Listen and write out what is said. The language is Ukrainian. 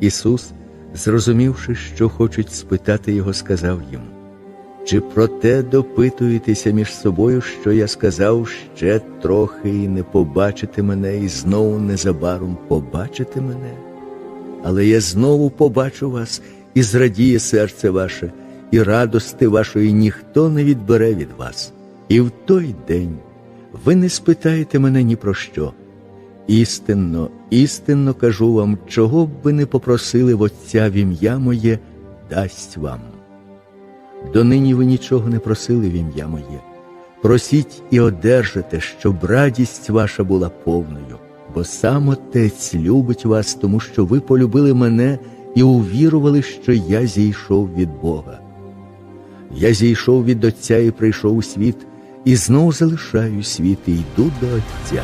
Ісус, зрозумівши, що хочуть спитати його, сказав їм: Чи про те допитуєтеся між собою, що я сказав ще трохи і не побачите мене, і знову незабаром побачите мене? Але я знову побачу вас, і зрадіє серце ваше, і радости вашої ніхто не відбере від вас. І в той день ви не спитаєте мене ні про що. Істинно, істинно кажу вам, чого б ви не попросили в Отця в ім'я моє, дасть вам. Донині ви нічого не просили в ім'я моє. Просіть і одержите, щоб радість ваша була повною, бо сам Отець любить вас, тому що ви полюбили мене і увірували, що я зійшов від Бога. Я зійшов від Отця і прийшов у світ, і знов залишаю світ і йду до Отця.